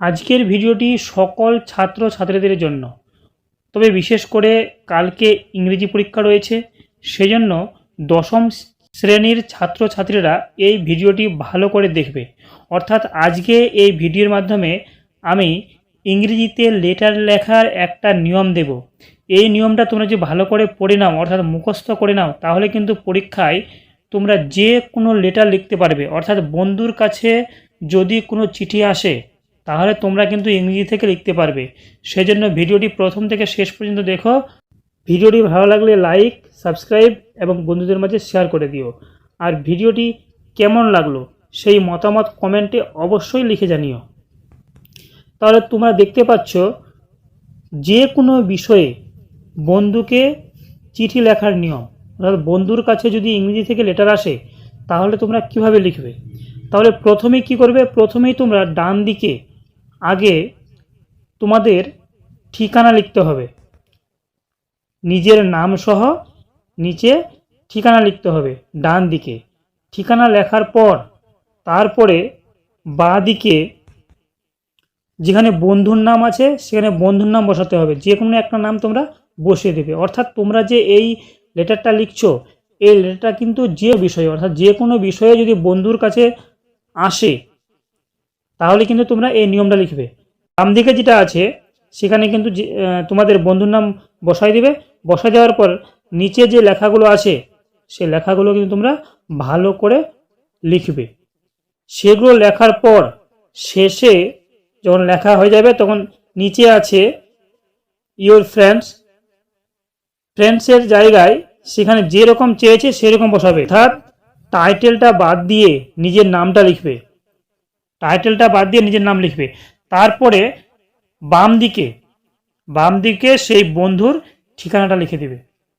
আজকের ভিডিওটি সকল ছাত্র ছাত্রীদের জন্য। তবে বিশেষ করে কালকে ইংরেজি পরীক্ষা রয়েছে, সেজন্য দশম শ্রেণির ছাত্রছাত্রীরা এই ভিডিওটি ভালো করে দেখবে। অর্থাৎ আজকে এই ভিডিওর মাধ্যমে আমি ইংরেজিতে লেটার লেখার একটা নিয়ম দেব। এই নিয়মটা তোমরা যে ভালো করে পড়ে নাও, অর্থাৎ মুখস্থ করে নাও, তাহলে কিন্তু পরীক্ষায় তোমরা যে কোনো লেটার লিখতে পারবে। অর্থাৎ বন্ধুর কাছে যদি কোনো চিঠি আসে তাহলে তোমরা কিন্তু ইংরেজি থেকে লিখতে পারবে। সেজন্য ভিডিওটি প্রথম থেকে শেষ পর্যন্ত দেখো। ভিডিওটি ভালো লাগলে লাইক, সাবস্ক্রাইব এবং বন্ধুদের মাঝে শেয়ার করে দিও। আর ভিডিওটি কেমন লাগল সেই মতামত কমেন্টে অবশ্যই লিখে জানিও। তাহলে তোমরা দেখতে পাচ্ছ, যে কোনো বিষয়ে বন্ধুকে চিঠি লেখার নিয়ম, অর্থাৎ বন্ধুর কাছে যদি ইংরেজি থেকে লেটার আসে, তাহলে তোমরা কীভাবে লিখবে? তাহলে প্রথমেই কি করবে? প্রথমেই তোমরা ডান দিকে আগে তোমাদের ঠিকানা লিখতে হবে। নিজের নাম সহ নিচে ঠিকানা লিখতে হবে ডান দিকে। ঠিকানা লেখার পর তারপরে বাঁ দিকে যেখানে বন্ধুর নাম আছে সেখানে বন্ধুর নাম বসাতে হবে। যে কোনো একটা নাম তোমরা বসিয়ে দেবে। অর্থাৎ তোমরা যে এই লেটারটা লিখছো, এই লেটারটা কিন্তু যে বিষয়ে, অর্থাৎ যে কোনো বিষয়ে যদি বন্ধুর কাছে আসে তাহলে কিন্তু তোমরা এই নিয়মটা লিখবে। বাম দিকে যেটা আছে, সেখানে কিন্তু তোমাদের বন্ধুর নাম বসাই দিবে। বসাই দেওয়ার পর নিচে যে লেখাগুলো আছে, সে লেখাগুলো কিন্তু তোমরা ভালো করে লিখবে। সেগুলো লেখার পর শেষে যখন লেখা হয়ে যাবে, তখন নিচে আছে ইওর ফ্রেন্ডস ফ্রেন্ডসের জায়গায় সেখানে যেরকম চেয়েছে সেরকম বসাবে। অর্থাৎ টাইটেলটা বাদ দিয়ে নিজের নামটা লিখবে। টাইটেলটা বাদ দিয়ে নিজের নাম লিখবে। তারপরে বাম দিকে বাম দিকে সেই বন্ধুর ঠিকানাটা লিখে দেবে।